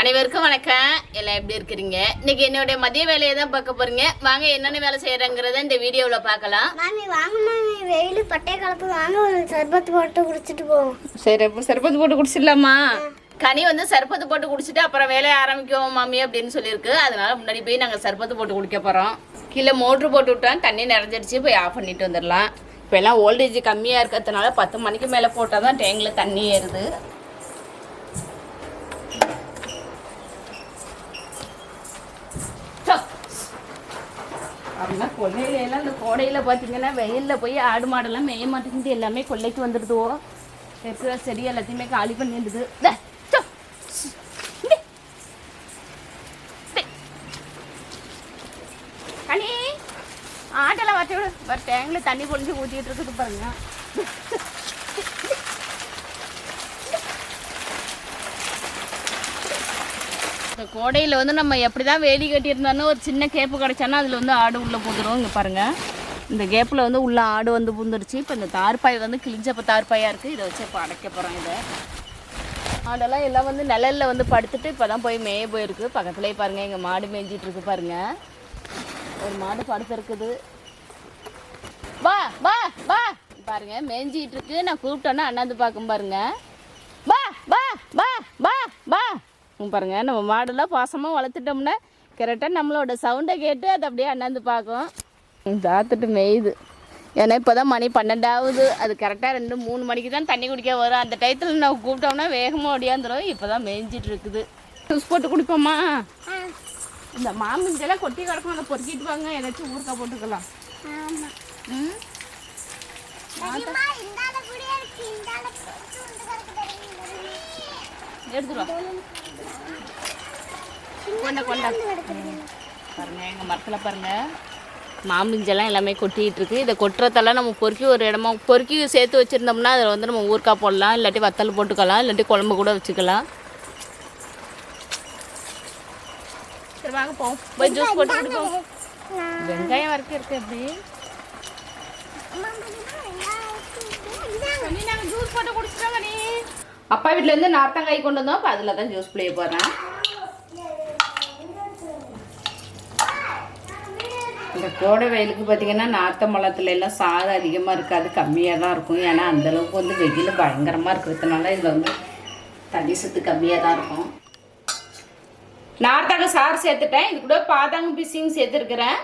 அனைவருக்கும் வணக்கம். எல்லாம் எப்படி இருக்கிறீங்க? இன்னைக்கு என்னுடைய மதிய வேலையை தான் பார்க்க போறீங்க. வாங்க என்னென்ன வேலை செய்யறங்கிறத இந்த வீடியோவில் பார்க்கலாம். மாமி வாங்க மாமி. வெயில் பட்டை கலப்பு வாங்க ஒரு சர்பத் போட்டு குடிச்சிட்டு போவோம். சரி அப்போ சர்பத்து போட்டு குடிச்சிடலாமா? கனி வந்து சர்பத்து போட்டு குடிச்சிட்டு அப்புறம் வேலையை ஆரம்பிக்குவோம் மாமி அப்படின்னு சொல்லியிருக்கு. அதனால முன்னாடி போய் நாங்கள் சர்பத்து போட்டு குடிக்க போகிறோம் கீழே மோட்ரு போட்டு விட்டோம். தண்ணி நிறைஞ்சிடுச்சு போய் ஆஃப் பண்ணிட்டு வந்துடலாம். இப்போ எல்லாம் ஓல்டேஜ் கம்மியாக இருக்கிறதுனால பத்து மணிக்கு மேலே போட்டால் தான் டேங்கில் தண்ணி ஏறுது. அப்படின்னா கொல்லையில எல்லாம் இந்த கோடையில் பார்த்தீங்கன்னா வெயிலில் போய் ஆடு மாடெல்லாம் மேய மாட்டேங்குது. எல்லாமே கொல்லைக்கு வந்துடுதுவோ. இருக்கிற செடி எல்லாத்தையுமே காலி பண்ணிடுது இருந்தது. கனி ஆட்டெல்லாம் வச்சு விடு. டேங்கில் தண்ணி பொழிஞ்சு ஊற்றிட்டு இருக்குது பாருங்க. கோடையில் வந்து நம்ம எப்படி தான் வேலி கட்டியிருந்தாலும் ஒரு சின்ன கேப்பு கிடச்சானா அதில் வந்து ஆடு உள்ளே பூந்துடும் இங்கே பாருங்கள் இந்த கேப்பில் வந்து உள்ள ஆடு வந்து பூந்துருச்சு. இப்போ இந்த தார்பாய் வந்து கிழிஞ்சப்போ தார்பாயாக இருக்குது இதை வச்சு இப்போ அடைக்க போகிறோம் இதை. ஆடெல்லாம் எல்லாம் வந்து நிழல்ல வந்து படுத்துட்டு இப்போ தான் போய் மேய போயிருக்கு. பக்கத்துலேயே பாருங்கள் எங்கள் மாடு மேய்ஞ்சிட்ருக்கு பாருங்கள் ஒரு மாடு படுத்துருக்குது. வா வா வா. பாருங்க மேய்ஞ்சிட்டு இருக்கு. நான் கூப்பிட்டோன்னா அண்ணாந்து பார்க்கும் பாருங்க. வா வா வா வா வா. இங்க பாருங்க. நம்ம மாடெல்லாம் பாசமாக வளர்த்துட்டோம்னா கரெக்டாக நம்மளோட சவுண்டை கேட்டு அது அப்படியே அண்ணாந்து பார்க்கும். தாத்துட்டு மேயுது. ஏன்னா இப்போ தான் மணி பன்னெண்டாவது. அது கரெக்டாக ரெண்டு மூணு மணிக்கு தான் தண்ணி குடிக்க வரும். அந்த டயத்தில் நான் கூப்பிட்டோம்னா வேகமாக ஒடியாந்துடும் இப்போ தான் மேய்ஞ்சிட்டு இருக்குது. ஜூஸ் போட்டு குடிப்போமா? இந்த மாமிஞ்செல்லாம் கொட்டி கிடக்கும். அதை பொறுக்கிட்டு வாங்க. ஏதாச்சும் ஊறுக்காய் போட்டுக்கலாம். ம்? பெரியம்மா கொண்ட கொண்ட. பாருங்க எங்கள் மரத்தில் பாருங்க. மாம்பிஞ்செல்லாம் எல்லாமே கொட்டிகிட்டு இருக்கு இதை கொட்டுறதெல்லாம் நம்ம பொறுக்கி ஒரு இடமா பொறுக்கி சேர்த்து வச்சுருந்தோம்னா அதில் வந்து நம்ம ஊறுக்காய் போடலாம் இல்லாட்டி வத்தல் போட்டுக்கலாம் இல்லாட்டி குழம்பு கூட வச்சுக்கலாம். சரி வாங்க போவோம். போய் ஜூஸ் போட்டு குடிப்போம். வெங்காயம் வரைக்கும் இருக்கு நாங்கள் ஜூஸ் போட்டு குடிச்சிட்டோம் கனி அப்பா வீட்டிலேருந்து நார்த்தங்காய் கொண்டு வந்தோம். இப்போ அதில் தான் ஜூஸ் புளிய போகிறேன் இந்த கோடை வெயிலுக்கு பார்த்தீங்கன்னா நார்த்த மலத்துல எல்லாம் சாறு அதிகமாக இருக்காது கம்மியாக தான் இருக்கும். ஏன்னா அந்த அளவுக்கு வந்து வெயில் பயங்கரமாக இருக்கிறதுனால இதில் வந்து தண்ணி சத்து கம்மியாக தான் இருக்கும். நார்த்தங்க சாறு சேர்த்துட்டேன். இது கூட பாதாங்க பிசிங் சேர்த்துருக்குறேன்.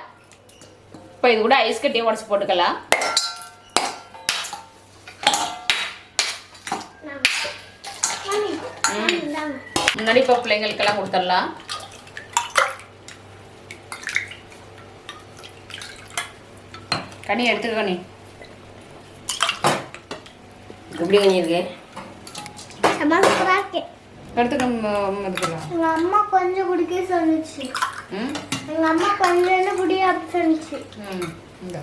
இப்போ இது கூட ஐஸ் கட்டியை உடச்சி போட்டுக்கலாம் மாமி இந்தாங்க முன்னாடி இப்போ பிள்ளைங்களுக்கெல்லாம் கொடுத்துடலாம். கனி எடுத்துக்க கனி. எப்படி சூப்பரா இருக்கு? எடுத்துக்க அம்மா கொஞ்சம் குடிக்க சொன்னுச்சு. எங்க அம்மா கொஞ்சம் குடி அப்படி சொன்னுச்சு இந்த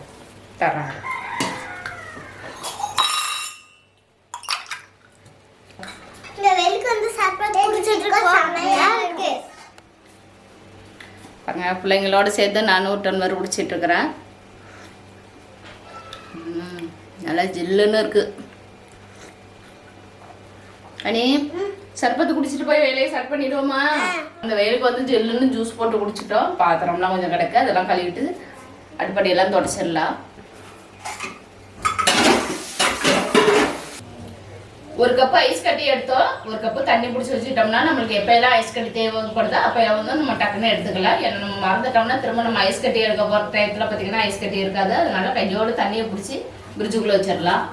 தரேன் இந்த வெயிலுக்கு வந்து சர்பத் குடிச்சிட்டு இருக்கோம் செமையா இருக்கு பாருங்க பிள்ளைங்களோட சேர்த்து நானும் ஒரு டம்ளர் குடிச்சிட்டு இருக்கிறேன் ம், நல்லா ஜில்லுன்னு இருக்கு. அனி சர்பத்து குடிச்சிட்டு போய் வேலையை ஸ்டார்ட் பண்ணிடுவோமா? அந்த வெயிலுக்கு வந்து ஜில்லுன்னு ஜூஸ் போட்டு குடிச்சிட்டோம். பாத்திரம்லாம் கொஞ்சம் கிடக்கு அதெல்லாம் கழுவிட்டு அடுப்படியெல்லாம் தொடச்சிடலாம். ஒரு கப்பு ஐஸ் கட்டி எடுத்தோம். ஒரு கப்பு தண்ணி பிடிச்சி வச்சுக்கிட்டோம்னா நம்மளுக்கு எப்போ எல்லாம் ஐஸ் கட்டி தேவைப்படுதோ அப்போ வந்து நம்ம டக்குன்னு எடுத்துக்கலாம். ஏன்னா நம்ம மறந்துட்டோம்னா திரும்ப நம்ம ஐஸ் கட்டி எடுக்க போகிற டயத்தில் பார்த்தீங்கன்னா ஐஸ் கட்டி இருக்காது. அதனால கையோடு தண்ணியை பிடிச்சி பிரிட்ஜுக்குள்ளே வச்சிடலாம்.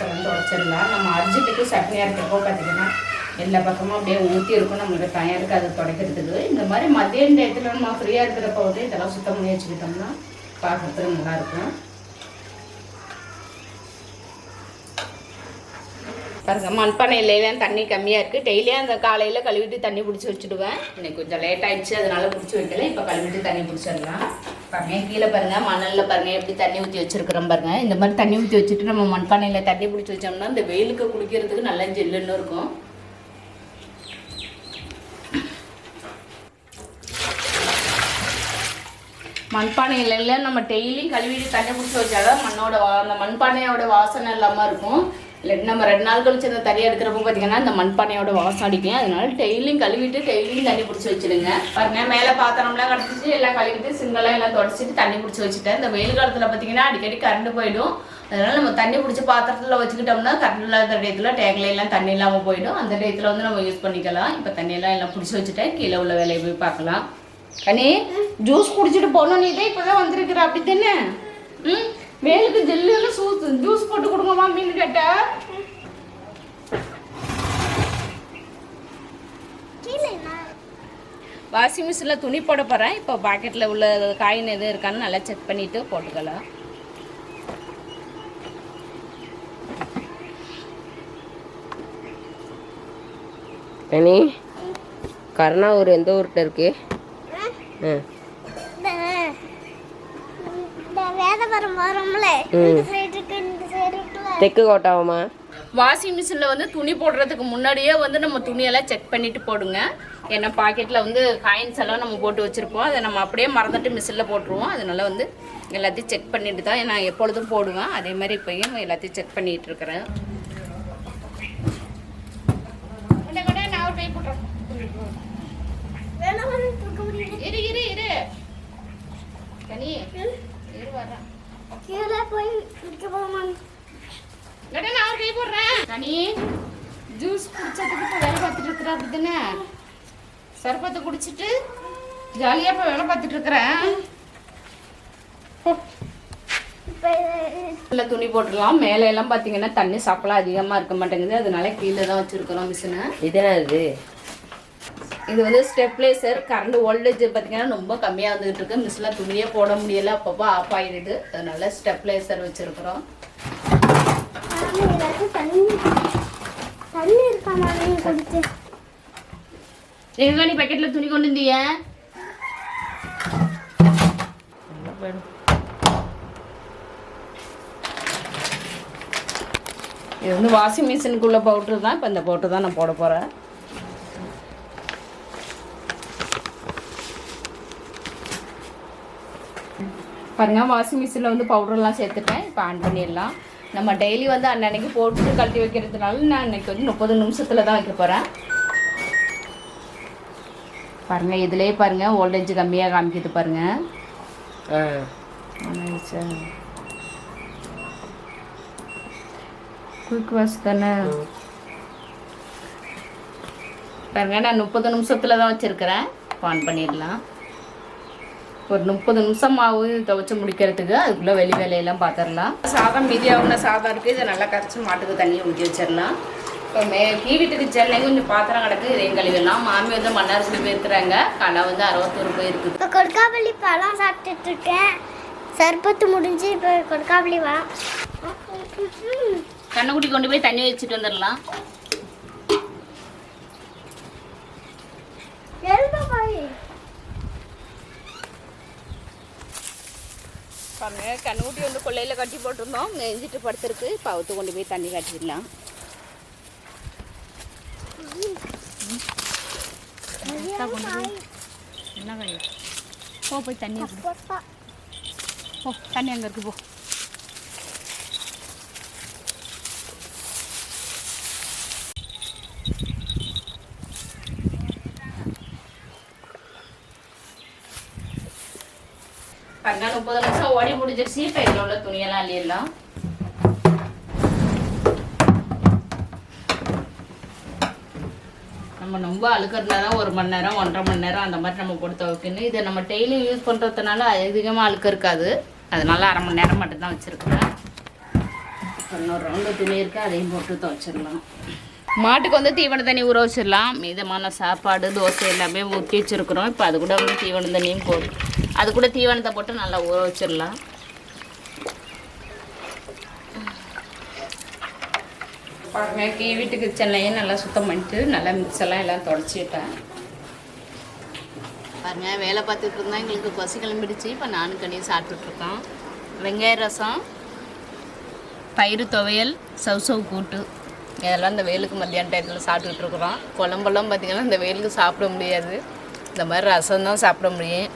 மிக்ஸை வந்து உடச்சிடலாம் நம்ம அர்ஜென்ட்டுக்கு சட்னி அரைக்கிறப்போ பார்த்தீங்கன்னா எல்லா பக்கமும் அப்படியே ஊற்றி இருக்கும். நம்மளுக்கு டைம் இருக்காது துடைக்கிறதுக்கு. இந்த மாதிரி மதிய நேரத்தில் நம்ம ஃப்ரீயாக இருக்கிறப்ப வந்து இதெல்லாம் சுத்தம் பண்ணி வச்சுக்கிட்டோம்னா பார்க்குறதுக்கு நல்லாயிருக்கும். இருக்கும் பாருங்க மண்பானையிலாம் தண்ணி கம்மியாக இருக்குது டெய்லியும் அந்த காலையில் கழுவிட்டு தண்ணி பிடிச்சி வச்சுடுவேன். இன்னைக்கு கொஞ்சம் லேட் ஆயிடுச்சு அதனால பிடிச்சி வைக்கல. இப்போ கழுவிட்டு தண்ணி பிடிச்சிடலாம். பாருங்கள் கீழே பாருங்க மணலில் பாருங்க எப்படி தண்ணி ஊற்றி வச்சிருக்கிறோம் பாருங்க. இந்த மாதிரி தண்ணி ஊற்றி வச்சுட்டு நம்ம மண்பானையில் தண்ணி பிடிச்சி வச்சோம்னா இந்த வெயிலுக்கு குளிக்கிறதுக்கு நல்லா ஜெல்லுன்னு இருக்கும். மண்பானையில நம்ம டெய்லியும் கழுவிட்டு தண்ணி பிடிச்சி வச்சாதான் மண்ணோட அந்த மண்பானையோட வாசனை இல்லாமல் இருக்கும். இல்லை நம்ம ரெண்டு நாள் கழிச்சு அந்த தண்ணி எடுக்கிறப்ப பார்த்தீங்கன்னா அந்த மண்பானையோட வாசம் அடிக்கும். அதனால டெய்லியும் கழுவிட்டு டெய்லியும் தண்ணி பிடிச்சி வச்சிடுங்க. பாருங்க மேலே பாத்திரம்லாம் கிடச்சிச்சு எல்லாம் கழுவிட்டு சிங்கெல்லாம் எல்லாம் தொடச்சிட்டு தண்ணி பிடிச்சி வச்சுட்டேன். இந்த வெயில் காலத்தில் பார்த்தீங்கன்னா அடிக்கடி கரண்ட் போயிடும். அதனால நம்ம தண்ணி பிடிச்சி பாத்திரத்தில் வச்சுக்கிட்டோம்னா கரண்ட் இல்லாத டயத்தில் டேங்கில் எல்லாம் தண்ணி இல்லாமல் போயிடும். அந்த டயத்தில் வந்து நம்ம யூஸ் பண்ணிக்கலாம். இப்போ தண்ணியெல்லாம் எல்லாம் பிடிச்சி வச்சுட்டேன். கீழே உள்ள வேலையை போய் பார்க்கலாம். கனி ஜூஸ் குடிச்சிட்டு போகணும் நீ தான் இப்போதான் வந்திருக்கிற அப்படி தானே ம்? வேலுக்கு ஜெல்லுன்னு சூஸ் ஜூஸ் போட்டு கொடுங்கம்மா மீன் கேட்ட. வாஷிங் மிஷினில் துணி போட போகிறேன் இப்போ பாக்கெட்டில் உள்ள காயின் எதுவும் இருக்கான்னு நல்லா செக் பண்ணிவிட்டு போட்டுக்கலாம். கனி கருணாவூர் எந்த ஊர்கிட்ட இருக்கு? ஆ இந்த வேதவரம் வரோம்ல. இந்த சைடு இருக்கு இந்த சைடு இருக்குல்ல. தெற்கு கோட்டாவமா வாஷிங் மிஷினில் வந்து துணி போடுறதுக்கு முன்னாடியே வந்து நம்ம துணியெல்லாம் செக் பண்ணிட்டு போடுங்க. ஏன்னா பாக்கெட்டில் வந்து காயின்ஸ் எல்லாம் நம்ம போட்டு வச்சுருப்போம். அதை நம்ம அப்படியே மறந்துட்டு மிஷினில் போட்டுருவோம். அதனால வந்து எல்லாத்தையும் செக் பண்ணிட்டு தான் நான் எப்பொழுதும் போடுவேன். அதே மாதிரி இப்போயும் எல்லாத்தையும் செக் பண்ணிட்டு இருக்கிறேன். நான் போட்டுறேன் வேணா வேணா தூக்க முடியல இரு இரு இரு கனி இரு வர்றேன் கீழே போய் நிற்க போமா இல்லைடா நான் ஒரு கை கனி ஜூஸ் குடிச்சதுக்கு இப்போ வேலை பார்த்துட்டு இருக்கிற அப்படி தானே சர்பத்தை குடிச்சிட்டு ஜாலியாக இப்போ வேலை பார்த்துட்டு இருக்கிறேன் உள்ள துணி போட்டுடலாம். மேலே எல்லாம் பார்த்தீங்கன்னா தண்ணி சப்பலாம் அதிகமாக இருக்க மாட்டேங்குது. அதனால கீழே தான் வச்சுருக்கிறோம் மிஷினை. இது என்னது? இது வந்து ஸ்டெப்லைசர். கரண்ட் வோல்டேஜ் பார்த்தீங்கன்னா ரொம்ப கம்மியாக வந்துகிட்டு இருக்கு. மிஷினில் துணியே போட முடியல. அப்பப்போ ஆஃப் ஆகிடுது அதனால ஸ்டெப்லைசர் வச்சுருக்குறோம். நானும் தண்ணி தண்ணி நீ குடிச்சு எங்க நீ பக்கெட்டில் துணி கொண்டு வந்தீங்க இது வந்து வாஷிங் மிஷினுக்குள்ள பவுட்ரு தான். இப்போ இந்த பவுட்ரு தான் நான் போட போகிறேன் பாருங்க வாஷிங் மிஷினில் வந்து பவுடர்லாம் சேர்த்துட்டேன். இப்போ ஆன் பண்ணிடலாம். நம்ம டெய்லி வந்து அன்னன்னைக்கு போட்டு கழட்டி வைக்கிறதுனால நான் இன்னைக்கு வந்து முப்பது நிமிஷத்தில் தான் வைக்க போகிறேன் பாருங்க இதுலயே பாருங்க வோல்டேஜ் கம்மியாக காமிக்குது பாருங்க. ஆ. குயிக் வாஷ் தானே? பாருங்க நான் முப்பது நிமிஷத்துல தான் வச்சிருக்கிறேன். ஆன் பண்ணிடலாம். ஒரு முப்பது நிமிஷம் மாவு துவைச்சு முடிக்கிறதுக்கு அதுக்குள்ள வெளி வேலையெல்லாம் பார்த்துடலாம் சாதம் மீதியாகுன சாதம் இருக்குது இதை நல்லா கரைச்சி மாட்டுக்கு தண்ணி ஊற்றி வச்சிடலாம் இப்போ மே கீழீட்டுக்கு சென்னை கொஞ்சம் பாத்திரம் கிடக்கு இதையும் கழுவிடலாம். மாமி வந்து மன்னார்குடி போயிருக்கிறாங்க கடை வந்து அறுபத்தூர் போயிருக்குது இப்போ கொடுக்காப்பள்ளி பழம் சாப்பிட்டுட்டு இருக்கேன் சர்பத்து முடிஞ்சு இப்போ கொடுக்காப்பள்ளி பழம் கண்ணுக்குட்டி கொண்டு போய் தண்ணி வச்சுட்டு வந்துடலாம் எழுத போய். பாருங்க கண்ணுக்குட்டி வந்து கொள்ளையில் கட்டி போட்டிருந்தோம். நெஞ்சிட்டு படுத்துருக்கு. இப்போ அவுத்து கொண்டு போய் தண்ணி காட்டிடலாம். என்ன போ போய் தண்ணி போ தண்ணி அங்கே இருக்கு போ. பாருங்க முப்பது லட்சம் ஓடி முடிஞ்சிருச்சு. இப்போ இதில் உள்ள துணியெல்லாம் அள்ளிடலாம். நம்ம ரொம்ப அழுக்கிறதுனா தான் ஒரு மணி நேரம் ஒன்றரை மணி நேரம் அந்த மாதிரி நம்ம போட்டு வைக்கணும் இதை நம்ம டெய்லியும் யூஸ் பண்ணுறதுனால அதிகமாக அழுக்க இருக்காது. அதனால அரை மணி நேரம் மட்டும்தான் வச்சுருக்குறேன் இன்னொரு ரவுண்டு துணி இருக்குது அதையும் போட்டு துவைச்சிடலாம். மாட்டுக்கு வந்து தீவன தண்ணி ஊற வச்சிடலாம். மீதமான சாப்பாடு தோசை எல்லாமே ஊற்றி வச்சுருக்குறோம். இப்போ அது கூட வந்து தீவன தண்ணியும் போதும் அது கூட தீவனத்தை போட்டு நல்லா ஊற வச்சிடலாம். பாருங்க வீட்டு கிச்சன்லையும் நல்லா சுத்தம் பண்ணிட்டு நல்லா மிக்ஸ் எல்லாம் எல்லாம் தொடச்சிட்டேன் பாருங்க வேலை பார்த்துட்டு இருந்தா எங்களுக்கு பசி கிளம்பிடுச்சு. இப்போ நானும் கண்ணியும் சாப்பிட்டுட்ருக்கோம் வெங்காய ரசம் பயிறு துவையல் சவ் சவ் கூட்டு. இதெல்லாம் இந்த வெயிலுக்கு மத்தியான டயத்தில் சாப்பிட்டுட்டு இருக்கிறோம் குழம்பெல்லாம் பார்த்திங்கன்னா இந்த வெயிலுக்கு சாப்பிட முடியாது. இந்த மாதிரி ரசம் தான் சாப்பிட முடியும்.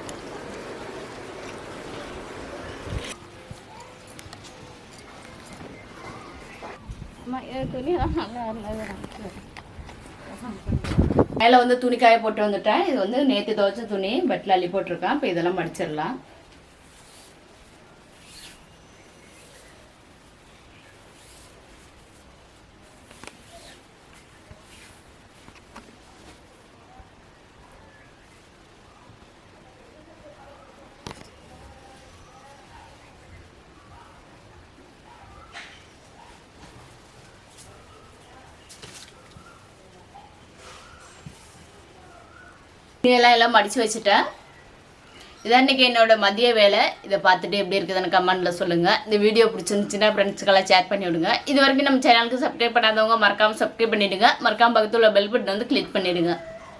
மேலே வந்து துணி காய போட்டு வந்துட்டேன். இது வந்து நேற்று துவைச்ச துணி பெட்டில் அள்ளி போட்டிருக்கேன். இப்போ இதெல்லாம் மடிச்சிடலாம். இதெல்லாம் எல்லாம் மடித்து வச்சுட்டேன். இதான் இன்றைக்கி என்னோட மதிய வேலை. இதை பார்த்துட்டு எப்படி இருக்குதுன்னு கமெண்ட்டில் சொல்லுங்கள் இந்த வீடியோ பிடிச்சிருந்துச்சுன்னா ஃப்ரெண்ட்ஸுக்கெல்லாம் ஷேர் பண்ணி விடுங்க. இது வரைக்கும் நம்ம சேனலுக்கு சப்ஸ்கிரைப் பண்ணாதவங்க மறக்காமல் சப்ஸ்கிரைப் பண்ணிவிடுங்க மறக்காமல் பக்கத்தில் உள்ள பெல் பட்டன் வந்து கிளிக் பண்ணிவிடுங்க